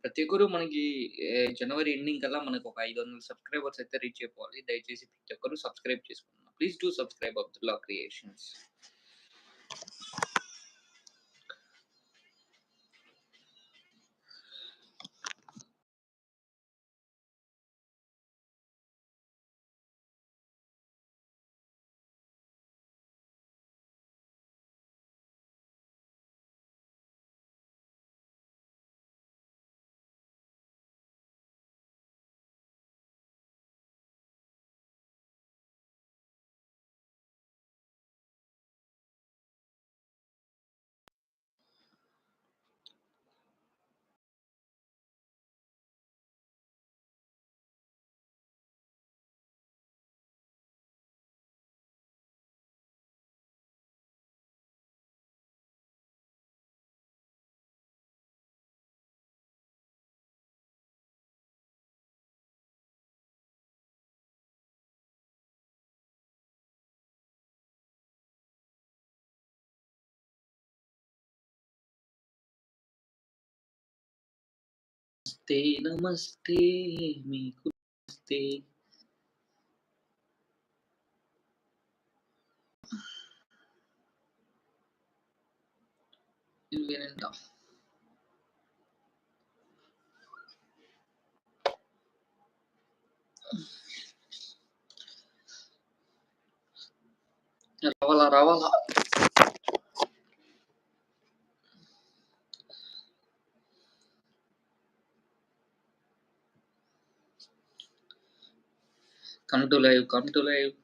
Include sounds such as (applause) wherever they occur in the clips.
ప్రతి ఒక్కరు మనకి జనవరి ఎండింగ్ కల్లా మనకు ఒక 500 సబ్‌స్క్రైబర్స్ అయితే రీచ్ అయిపోవాలి. దయచేసి ప్రతి ఒక్కరు సబ్‌స్క్రైబ్ చేసుకోండి. Please do subscribe Abdullah creations. నమస్తే నమస్తే మీకు నమస్తే. ఇవేనంట. రావాలా రావాలా. Come to live. Come to live.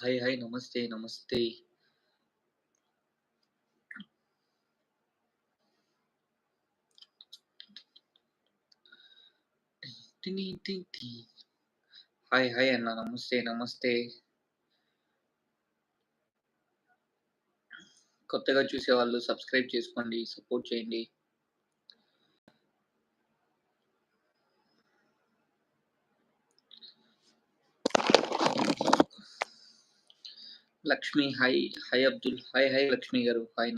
Hi hi. నమస్తే నమస్తే. హాయ్ హాయ్ అన్న. నమస్తే నమస్తే. కొత్తగా చూసేవాళ్ళు సబ్‌స్క్రైబ్ చేసుకోండి. సపోర్ట్ చేయండి. Lakshmi hi hi Abdul. Hi hi Lakshmi గారు. హాయ్.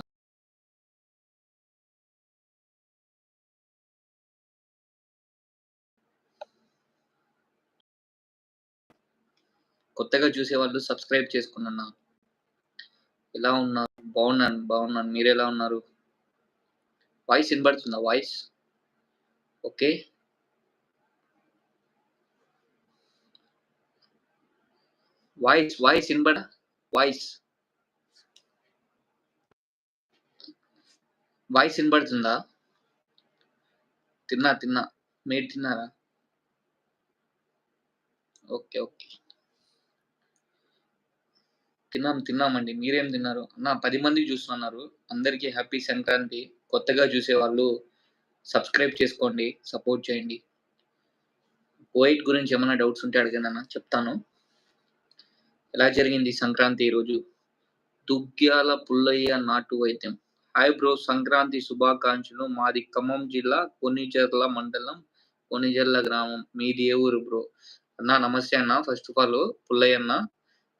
కొత్తగా చూసే వాళ్ళు సబ్‌స్క్రైబ్ చేసుకున్నా ఎలా ఉన్నారు? బాగున్నాను. బాగున్నాను. మీరు ఎలా ఉన్నారు? వాయిస్ వినబడుతుందా వాయిస్? ఓకే. వాయిస్ వాయిస్ వినబడా వాయిస్. వాయిస్ వినబడుతుందా తిన్నా తిన్నా. మీరు తిన్నారా? ఓకే. ఓకే. తిన్నాం తిన్నామండి. మీరేం తిన్నారు? అన్న పది మంది చూస్తున్నారు. అందరికీ హ్యాపీ సంక్రాంతి. కొత్తగా చూసేవాళ్ళు సబ్‌స్క్రైబ్ చేసుకోండి. సపోర్ట్ చేయండి. కువైట్ గురించి ఏమైనా డౌట్స్ ఉంటే అడగండి చెప్తాను. ఎలా జరిగింది సంక్రాంతి ఈరోజు? దుగ్గ్యాల పుల్లయ్య నాటు వైద్యం. హాయ్ బ్రో సంక్రాంతి శుభాకాంక్షలు. మాది ఖమ్మం జిల్లా కొన్నిచెర్ల మండలం కొణిజర్ల గ్రామం. మీది ఏ ఊరు బ్రో? అన్న నమస్తే అన్న. ఫస్ట్ ఆఫ్ ఆల్ పుల్లయ్య అన్న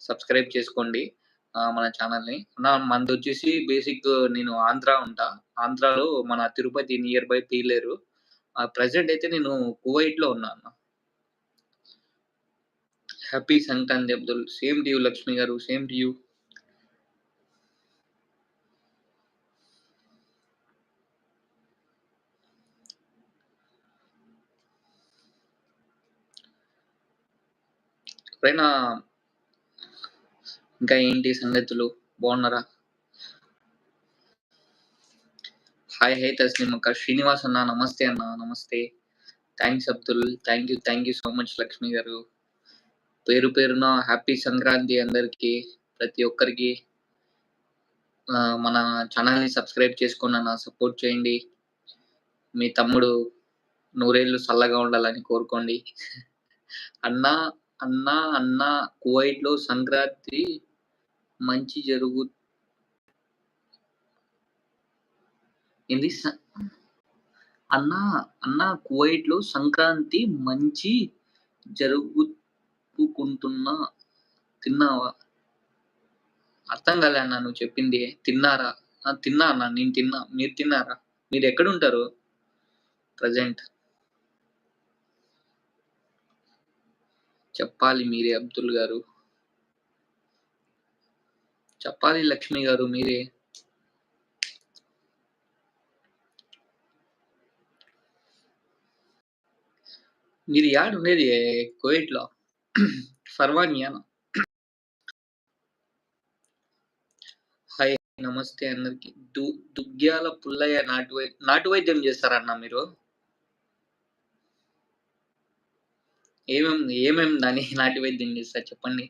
సబ్‌స్క్రైబ్ చేసుకోండి. మన మన ఛానెల్‌ని. అన్న మనదొచ్చేసి బేసిక్ నేను ఆంధ్ర ఉంటా. ఆంధ్రాలో మన Tirupati near by Pileru. Present అయితే నేను కువైట్‌లో ఉన్నా అన్న. Happy Sankranti Abdul. Same to you Lakshmi గారు. Same to you. ఎప్పుడైనా ఇంకా ఏంటి సంగతులు? బాగున్నారా? హాయ్ హై తస్లీం అక్క. శ్రీనివాస్ అన్న నమస్తే అన్న. నమస్తే. Thanks Abdul. Thank you. Thank you so much Lakshmi గారు. పేరు పేరున హ్యాపీ సంక్రాంతి అందరికీ. ప్రతి ఒక్కరికి. మన ఛానల్ని సబ్స్క్రైబ్ చేసుకున్న అన్న సపోర్ట్ చేయండి. మీ తమ్ముడు నూరేళ్ళు చల్లగా ఉండాలని కోరుకోండి. అన్నా, అన్నా, అన్నా కువైట్‌లో సంక్రాంతి మంచి జరుగు ఏంది అన్నా, అన్నా కువైట్‌లో సంక్రాంతి మంచి చెప్పుకుంటున్నా తిన్నావా? అర్థం కాలే అన్న నువ్వు చెప్పింది. తిన్నారా? తిన్నా అన్న. నేను తిన్నా. మీరు తిన్నారా? మీరు ఎక్కడుంటారు ప్రజెంట్ చెప్పాలి మీరే అబ్దుల్ గారు. చెప్పాలి లక్ష్మి గారు మీరే. మీరు యాడుండేది కువైట్‌లో? సర్వజ్ఞానం హాయ్ నమస్తే అందరికి. దు దుగ్గ్యాల పుల్లయ్య నాటు వై నాటు వైద్యం మీరు? ఏమేం ఏమేం దాన్ని (laughs) నాటువైద్యం చేస్తారు చెప్పండి?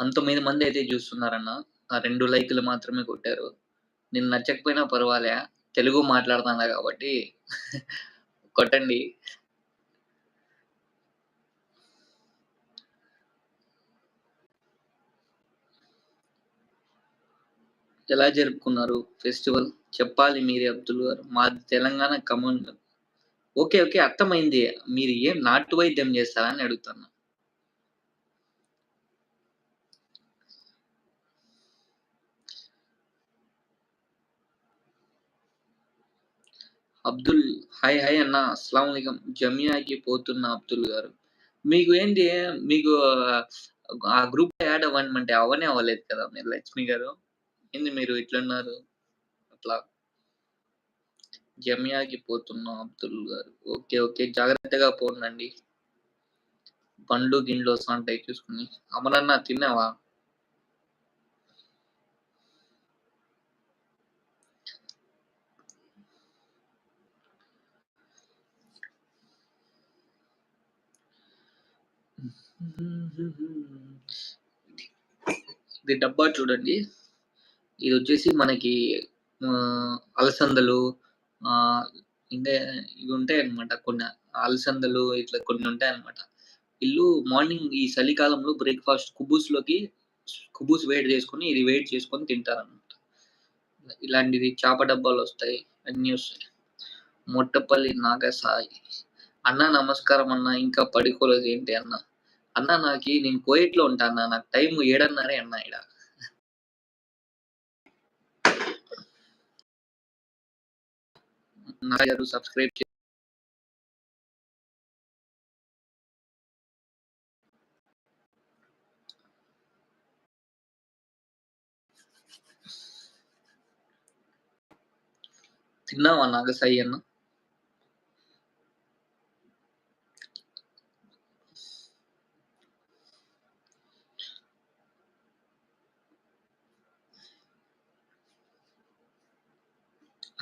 పంతొమ్మిది మంది అయితే చూస్తున్నారన్న. ఆ రెండు లైకులు మాత్రమే కొట్టారు. నేను నచ్చకపోయినా పర్వాలే. తెలుగు మాట్లాడుతున్నా కాబట్టి కొట్టండి. ఎలా జరుపుకున్నారు ఫెస్టివల్? చెప్పాలి మీరే అబ్దుల్ గారు. మాది తెలంగాణ ఖమ్మం. ఓకే. ఓకే. అర్థమైంది. మీరు ఏం నాటు వైద్యం చేస్తారని అడుగుతున్నా. అబ్దుల్ హాయ్ హాయ్ అన్న. అస్సలాము అలైకుం. జమియాకి పోతున్న అబ్దుల్ గారు. మీకు ఏంటి మీకు ఆ గ్రూప్ యాడ్ అవ్వమంటే అవ్వనే అవ్వలేదు కదా! మీరు లక్ష్మి గారు. ఏంది మీరు ఇట్లున్నారు? అట్లా. జమియాకి పోతున్న అబ్దుల్ గారు. ఓకే. ఓకే. జాగ్రత్తగా పోండండి. బండ్లు గిండ్లు వస్తాంటాయి చూసుకొని. అమరన్న తిన్నావా? ఇది డబ్బా చూడండి. ఇది వచ్చేసి మనకి అలసందలు ఇంకా ఇవి ఉంటాయన్నమాట. కొన్ని అలసందలు ఇట్లా కొన్ని ఉంటాయి అనమాట వీళ్ళు మార్నింగ్ ఈ చలికాలంలో బ్రేక్‌ఫాస్ట్ కుబూస్‌లోకి కుబూస్ వేడి చేసుకొని, ఇది వేడి చేసుకొని తింటారన్నమాట. ఇలాంటిది చాప డబ్బాలొస్తాయి. అన్నీ వస్తాయి. మొట్టపల్లి నాగసాయి. అన్న నమస్కారం అన్న. ఇంకా పడుకోలేదు ఏంటి అన్న? అన్న నాకి నేను కోయిట్లో ఉంటా అన్న. నాకు టైం ఏడన్నారే అన్న ఈడ. నాగ సబ్స్క్రైబ్ చే తిన్నావా నాగసాయి అన్న?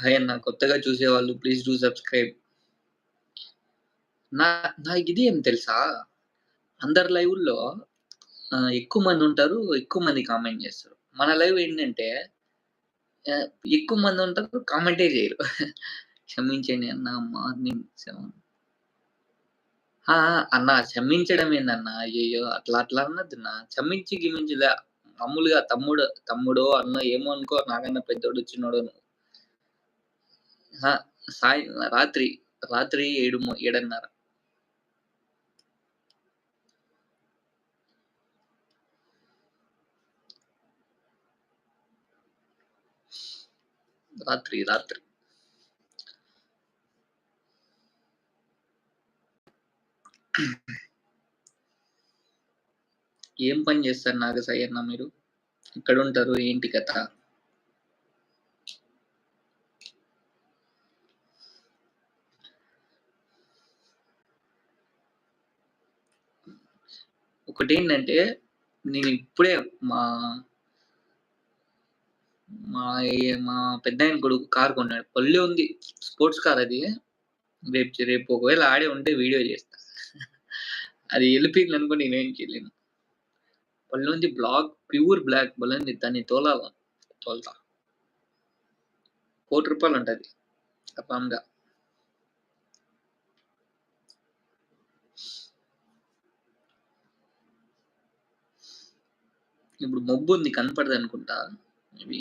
హాయ్ అన్న. కొత్తగా చూసేవాళ్ళు ప్లీజ్ డూ సబ్స్క్రైబ్. నా నాకు ఇది ఏం తెలుసా? అందరి లైవ్లో ఎక్కువ మంది ఉంటారు. ఎక్కువ మంది కామెంట్ చేస్తారు. మన లైవ్ ఏంటంటే ఎక్కువ మంది ఉంటారు. కామెంటే చేయరు. (laughs) క్షమించండి అన్న మార్నింగ్ 7 ఆ! అన్న క్షమించడం ఏందన్న? అయ్యో అట్లా అట్లా అనొద్దన్న. క్షమించి గిమించిలే మామూలుగా తమ్ముడు తమ్ముడో, అన్న ఏమో అనుకో నాకన్నా పెద్దోడు, చిన్నోడు నువ్వు. సాయ రాత్రి, రాత్రి 7 ము 7:30 రాత్రి, రాత్రి. ఏం పని చేస్తారు నాగసాయి అన్న మీరు? ఎక్కడుంటారు? ఏంటి కథ? ఒకటి ఏంటంటే నేను ఇప్పుడే మా మా మా మా పెద్దాయన కొడుకు కార్ కొన్నాడు. పల్లె ఉంది. స్పోర్ట్స్ కార్ అది. రేపు రేపు ఒకవేళ ఆడే ఉంటే వీడియో చేస్తా. అది ఎళ్ళిపోయిందనుకో నేనేం చేయలేను. ఉంది బ్లాక్ ప్యూర్ బ్లాక్ బలంది దాన్ని తోలాల తోలుతా కోటి రూపాయలు ఉంటుంది అపాంగా ఇప్పుడు మబ్బు ఉంది కనపడదు అనుకుంటా. మేబీ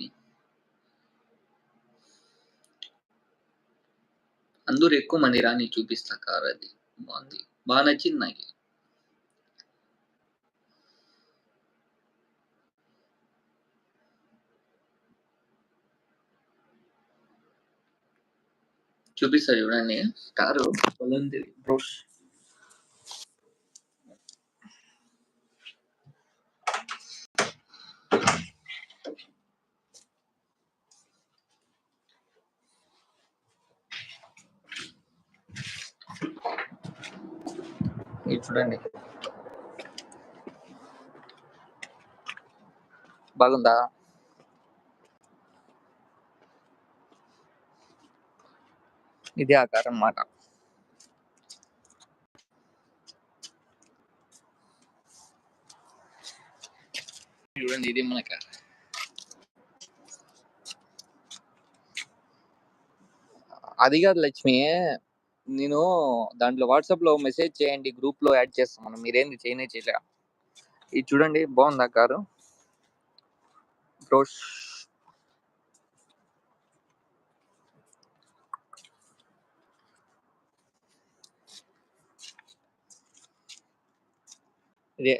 అందరూ ఎక్కువ మంది రాని చూపిస్తా కార్ అది. బాగుంది. బాగా నచ్చింది నాకు. చూపిస్తా చూడండి. కారు బాగుంది బ్రోష్ ఇది చూడండి బాగుందా ఇదే ఆకారం మాట చూడండి ఇది మన కార్ అది కాదు లక్ష్మి నేను దాంట్లో వాట్సాప్లో మెసేజ్ చేయండి గ్రూప్లో యాడ్ చేస్తాను మీరేంది చేయనే చేయలే ఇది చూడండి బాగుందా కారు? బ్రోష్ ఇదే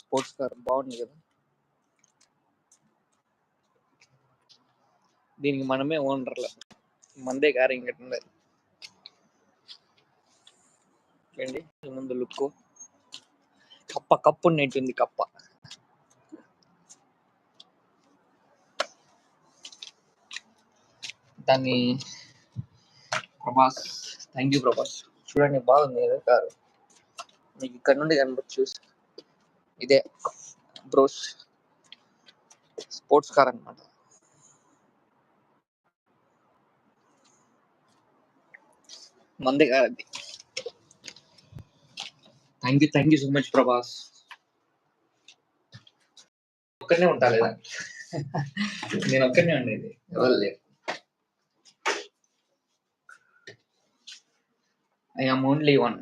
స్పోర్ట్స్ కార్ బాగుంది కదా? దీనికి మనమే ఓనర్ల. మందే కారు ఇంకటి ఉండదు చూడండి. ముందు లుక్ కప్ప కప్పు ఉన్నట్టుంది కప్ప. దాన్ని ప్రభాస్ థ్యాంక్ యూ ప్రభాస్. చూడండి బాగుంది కదా కారు. మీకు ఇక్కడ నుండి కనబచ్చు ఇదే బ్రోస్ స్పోర్ట్స్ కార్ అనమాట మంది కార్ అది. Thank you thank you so much Prabhas ఒక్కనే ఉంటా లేదా? నేను ఒక్కనే ఉండేది ఎవరు లేరు. I am only one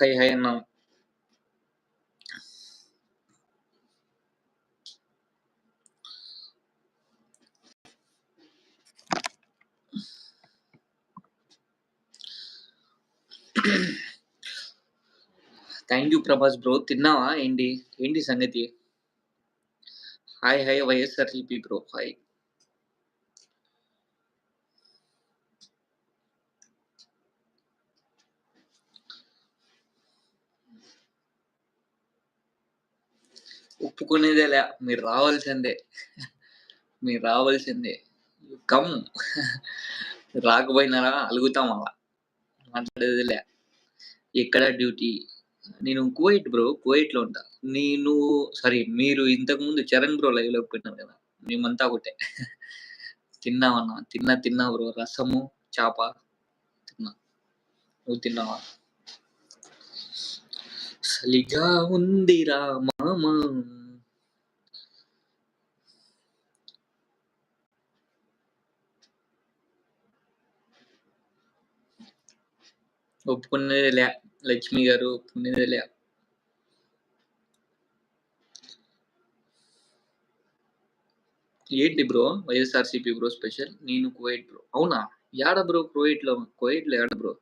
hi hi అన్నా థ్యాంక్ యూ ప్రభాస్ బ్రో తిన్నావా? ఏంటి? ఏంటి సంగతి? Hi hi YSRCP bro hi ఒప్పుకునేదేలే మీరు రావాల్సిందే. మీరు రావాల్సిందే. కమ్. రాకపోయినారా అలుగుతాం అలా. మాట్లాడేదిలే. ఎక్కడ డ్యూటీ? నేను కువైట్ బ్రో కువైట్లో ఉంటా. నేను సారీ మీరు ఇంతకు ముందు చరణ్ బ్రో లైవ్లోకి పెట్టినారు కదా? మేమంతా ఒకటే. తిన్నావన్నా? తిన్నా తిన్నా బ్రో. రసము చాప తిన్నా. నువ్వు తిన్నావా? సలిగా ఉందిరా మామ. ఒప్పుకునేది లే లక్ష్మి గారు ఒప్పుకునేది లే. ఏంటి బ్రో? YSRCP bro special? నేను కువైట్ బ్రో. అవునా? యాడ బ్రో కువైట్లో కువైట్లో యాడ బ్రో?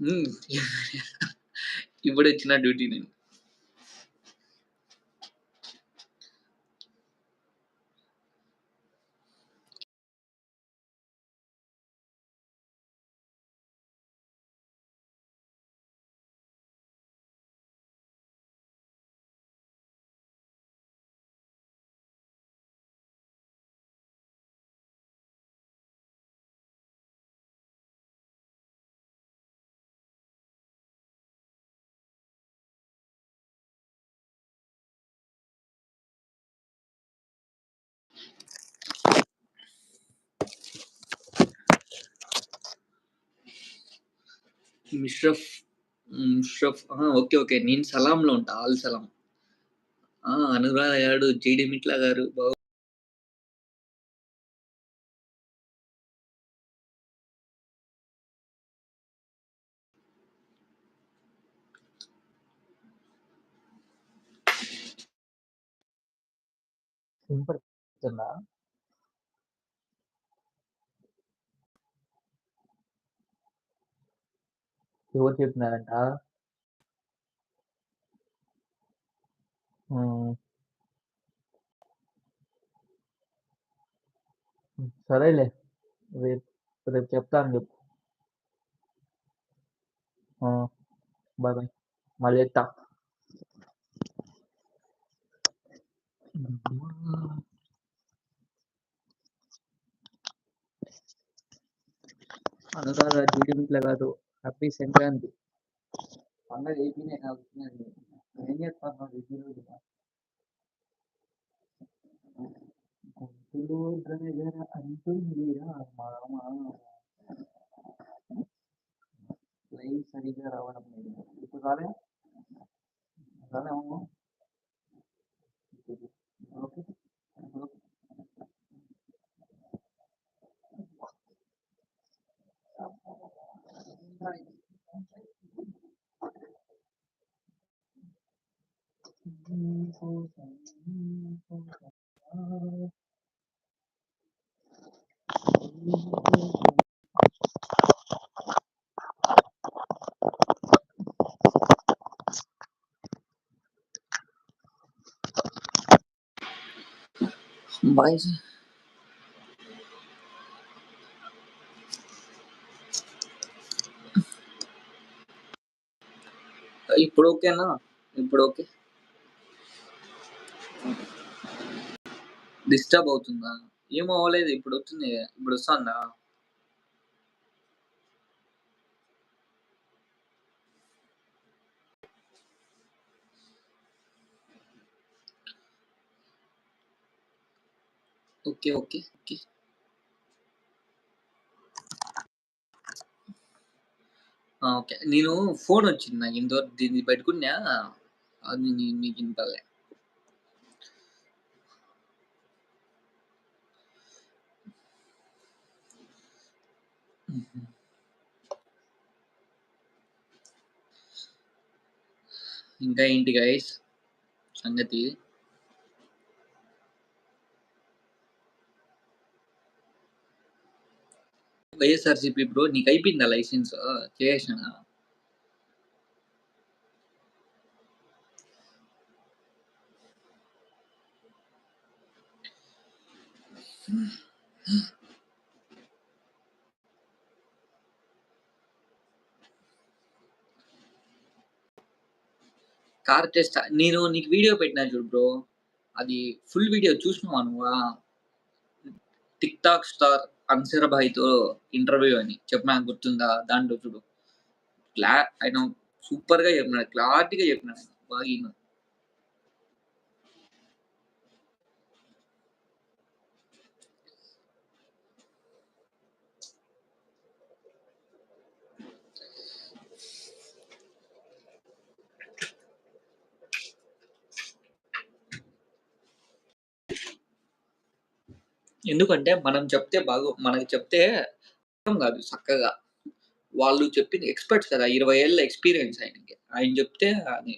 (laughs) ఇప్పుడు వచ్చిన డ్యూటీ నేను. మిష్రఫ్ ముష్రఫ్ ఆ! ఓకే. ఓకే. నేను సలాంలో ఉంటా. ఆల్ సలాం. ఆ! అనురాధ గారు, జేడీ మిట్లా గారు బాగు వినపడుతుందా? ఎవరు చెప్పినారంట? హ్మ్. హ్మ్. సరేలే. రేపు రేపు చెప్తాను జెప్పు. ఆ! Bye bye. మళ్ళీ జేత్తా. అనురాధ, జేడీ మిట్లా గారు హ్యాపీ సంక్రాంతి. పండగ అయిపోయినాయి వచ్చినాయండి. ఏం చేత్తన్నారు ఈ రోజున? గొంతులో అంటుందిరా మామ. లైవ్ సరిగ్గా రావడం లేదు. ఇప్పుడు రాలే? రాలే మామ? ఓకే. ఓకే. Mas ఇప్పుడు ఓకేనా? ఇప్పుడు ఓకే. డిస్టర్బ్ అవుతుందా? ఏం అవ్వలేదు. ఇప్పుడు వచ్చింది. ఇప్పుడు వస్తుందా ఓకే. ఓకే. ఓకే. ఆ! ఓకే. నేను ఫోన్ వచ్చింది నాకు ఇంతవరకు దీన్ని పెట్టుకున్నా. అది నీ నీకు ఇనపడలే. హుహు. ఇంకా ఏంటి గైస్ సంగతి? వైఎస్ఆర్‌సీపీ బ్రో నీకు అయిపోయిందా లైసెన్స్? చేసేసినానా? కార్ టెస్ట్ నేను నీకు వీడియో పెట్టినా చూడు బ్రో. అది ఫుల్ వీడియో చూసినావా నువ్వా? టిక్ టాక్ స్టార్ అన్సర్ భాయ్‌తో ఇంటర్వ్యూ అని చెప్పినా గుర్తుందా? దాంట్లో చూడు. క్లా ఆయన సూపర్‌గా చెప్పినాడు. క్లారిటీగా చెప్పినాడు. బాగా ఎందుకంటే మనం చెప్తే బాగు మనకి చెప్తే కాదు చక్కగా. వాళ్ళు చెప్పింది ఎక్స్‌పర్ట్స్ కదా! 20 ఏళ్ళ ఎక్స్‌పీరియన్స్ ఆయనకి. ఆయన చెప్తే అది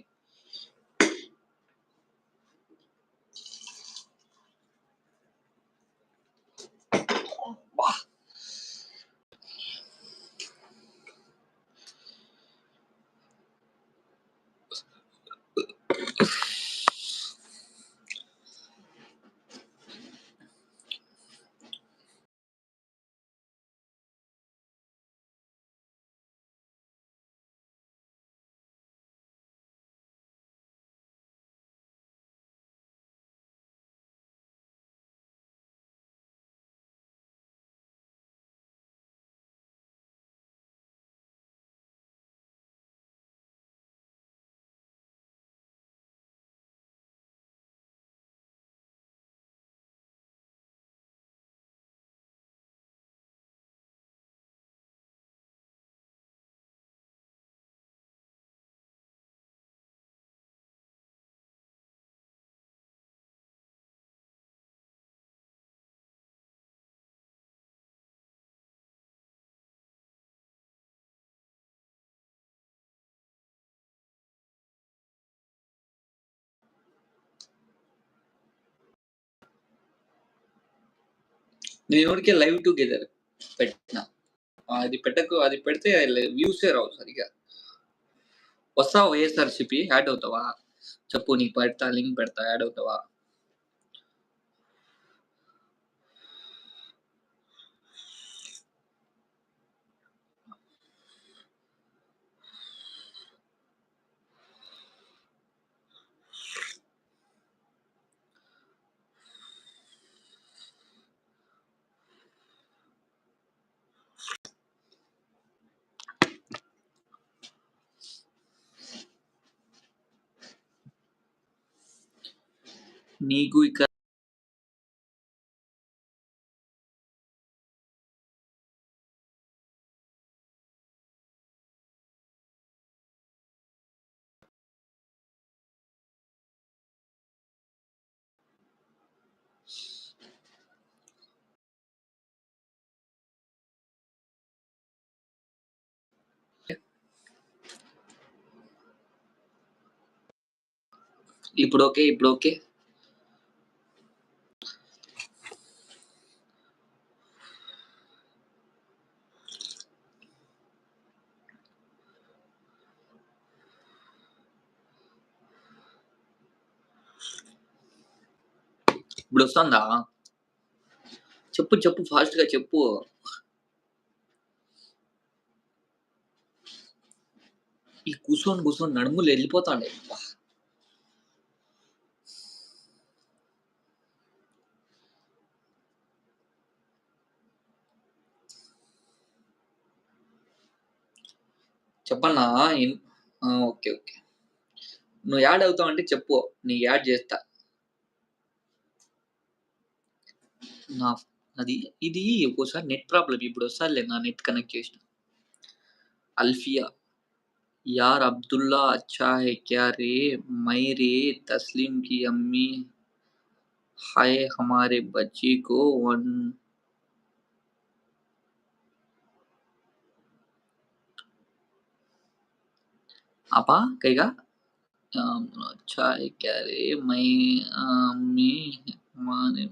నేను ఊరికే లైవ్ టుగెదర్ పెట్టిన. అది పెట్టకు అది పెడితే వ్యూసే రావు సరిగా వస్తావా వైఎస్ఆర్సిపి యాడ్ అవుతావా? చెప్పు నీకు పెడతా లింక్ పెడతా యాడ్ అవుతావా? నీకు ఇక్కడ ఇప్పుడు ఓకే ఇప్పుడు ఓకే ఇప్పుడు వస్తుందా? చెప్పు చెప్పు ఫాస్ట్గా చెప్పు. ఈ కూర్చొని కూర్చొని నడుములు వెళ్ళిపోతాండే. చెప్పన్నా? Okay okay. నువ్వు యాడ్ అవుతావు అంటే చెప్పు. నీ యాడ్ చేస్తా. నా అది ఇది ఒక్కోసారి నెట్ ప్రాబ్లం ఇప్పుడు వస్తాలే నా నెట్ కనెక్ట్ చేసిన అల్ఫియా यार अब्दुल्ला अच्छा है क्या रे मैं रे तस्लीम की अम्मी हाय हमारे बच्ची को वन आपा कहेगा अम, अच्छा है क्या रे मैं अम्मी हमारे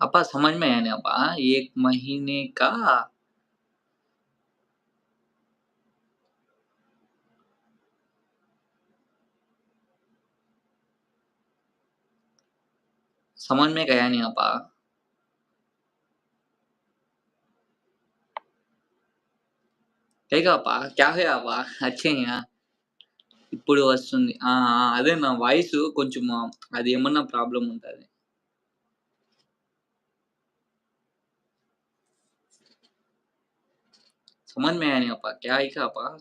अपा समझ में आया नहीं अपा एक महीने का समझ में गया नहीं अपा కైగా అప్పా క్యా హే అప్పా అచ్చయ్యా ఇప్పుడు వస్తుంది ఆ ఆ, అదే నా వాయిస్ కొంచెం అది ఏమన్నా ప్రాబ్లం ఉంటుంది समझ में आया नहीं अपा क्या क्या अपा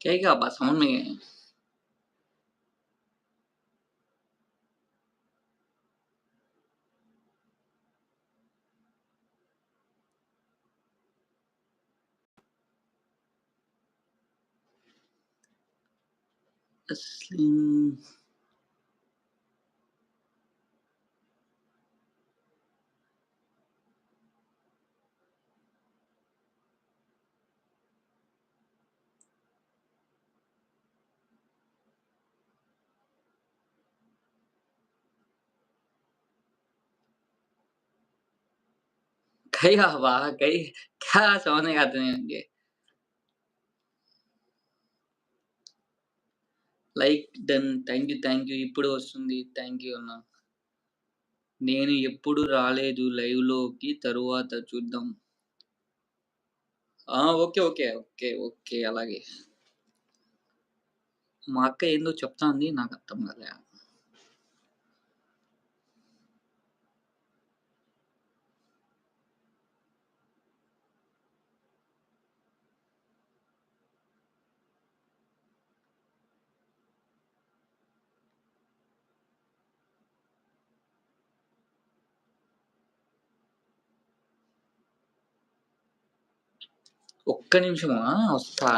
क्या क्या बात समझ में Asleep. कहेगा अपा कही क्या समझ में आते हैं मुझे like done thank you thank you ఇప్పుడు వస్తుంది థ్యాంక్ యూ అన్న నేను ఎప్పుడు రాలేదు లైవ్ లోకి తరువాత చూద్దాం ఆ! ఓకే. ఓకే. ఓకే. ఓకే. అలాగే. మా అక్క ఏందో చెప్తాంది. నాకర్థం కాలే. ఒక్క నిమిషమా వస్తా.